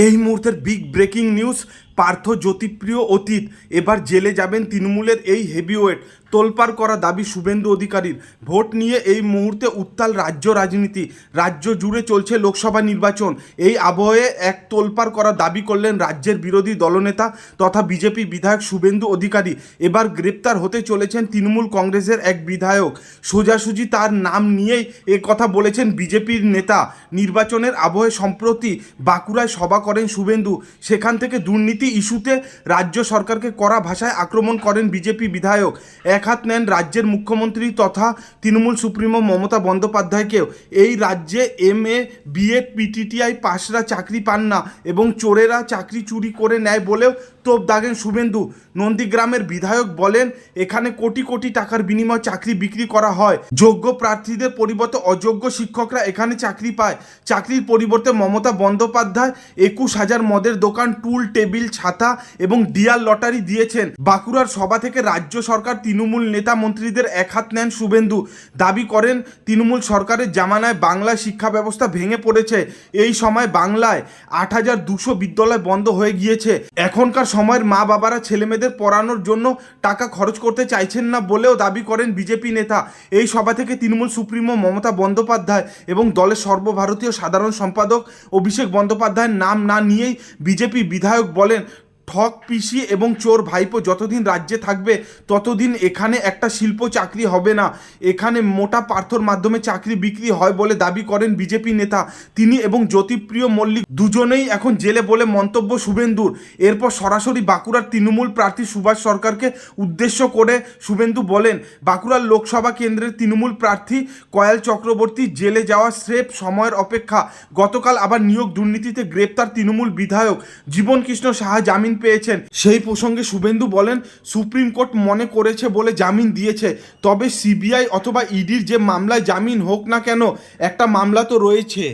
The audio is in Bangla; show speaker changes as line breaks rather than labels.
এই মুহূর্তের big breaking news Partha Jyotipriya অতীত, এবার জেলে যাবেন তৃণমূলের এই হেভিওয়েট। তোলপাড় করা দাবি শুভেন্দু অধিকারীর। ভোট নিয়ে এই মুহূর্তে উত্তাল রাজ্য রাজনীতি। রাজ্য জুড়ে চলছে লোকসভা নির্বাচন। এই আবহে এক তোলপাড় করা দাবি করলেন রাজ্যের বিরোধী দলনেতা তথা বিজেপি বিধায়ক শুভেন্দু অধিকারী। এবার গ্রেপ্তার হতে চলেছেন তৃণমূল কংগ্রেসের এক বিধায়ক। সোজাসুজি তার নাম নিয়েই এ কথা বলেছেন বিজেপির নেতা। নির্বাচনের আবহে সম্প্রতি বাঁকুড়ায় সভা করেন শুভেন্দু। সেখান থেকে দুর্নীতি ইস্যুতে রাজ্য সরকারকে কড়া ভাষায় আক্রমণ করেন বিজেপি বিধায়ক। এক হাত নেন রাজ্যের মুখ্যমন্ত্রী তথা তৃণমূল সুপ্রিমো মমতা বন্দ্যোপাধ্যায়কেও। এই রাজ্যে M A B Ed PTTI পাশরা চাকরি পান না এবং চোরেরা চাকরি চুরি করে নেয় বলেও তোপ দাগেন শুভেন্দু। নন্দীগ্রামের বিধায়ক বলেন, এখানে কোটি কোটি টাকার বিনিময়ে চাকরি বিক্রি করা হয়। যোগ্য প্রার্থীদের পরিবর্তে অযোগ্য শিক্ষকরা এখানে চাকরি পায়। চাকরির পরিবর্তে মমতা বন্দ্যোপাধ্যায় একুশ হাজার মদের দোকান, টুল, টেবিল ছাতা এবং ডিয়ার লটারি দিয়েছেন। বাঁকুড়ার সভা থেকে রাজ্য সরকার তৃণমূল নেতা মন্ত্রীদের এক হাত নেন শুভেন্দু। দাবি করেন, তৃণমূল সরকারের জামানায় বাংলা শিক্ষা ব্যবস্থা ভেঙে পড়েছে। এই সময় বাংলায় আট হাজার দুশো বিদ্যালয় বন্ধ হয়ে গিয়েছে। এখনকার সময়ের মা বাবারা ছেলেমেয়েদের পড়ানোর জন্য টাকা খরচ করতে চাইছেন না বলেও দাবি করেন বিজেপি নেতা। এই সভা থেকে তৃণমূল সুপ্রিমো মমতা বন্দ্যোপাধ্যায় এবং দলের সর্বভারতীয় সাধারণ সম্পাদক অভিষেক বন্দ্যোপাধ্যায়ের নাম না নিয়েই বিজেপি বিধায়ক বলেন ঠক, পিসি এবং চোর ভাইপো যতদিন রাজ্যে থাকবে ততদিন এখানে একটা শিল্প চাকরি হবে না। এখানে মোটা পার্থর মাধ্যমে চাকরি বিক্রি হয় বলে দাবি করেন বিজেপি নেতা। তিনি এবং জ্যোতিপ্রিয় মল্লিক দুজনেই এখন জেলে বলে মন্তব্য শুভেন্দুর। এরপর সরাসরি বাঁকুড়ার তৃণমূল প্রার্থী সুভাষ সরকারকে উদ্দেশ্য করে শুভেন্দু বলেন, বাঁকুড়ার লোকসভা কেন্দ্রের তৃণমূল প্রার্থী কয়াল চক্রবর্তী জেলে যাওয়া স্রেফ সময়ের অপেক্ষা। গতকাল আবার নিয়োগ দুর্নীতিতে গ্রেপ্তার তৃণমূল বিধায়ক জীবন কৃষ্ণ সাহা, জামিন পেয়েছেন। সেই প্রসঙ্গে শুভেন্দু বলেন, সুপ্রিম কোর্ট মনে করেছে বলে জামিন দিয়েছে। তবে সিবিআই অথবা ইডির যে মামলায় জামিন হোক না কেন, একটা মামলা তো রয়েছে।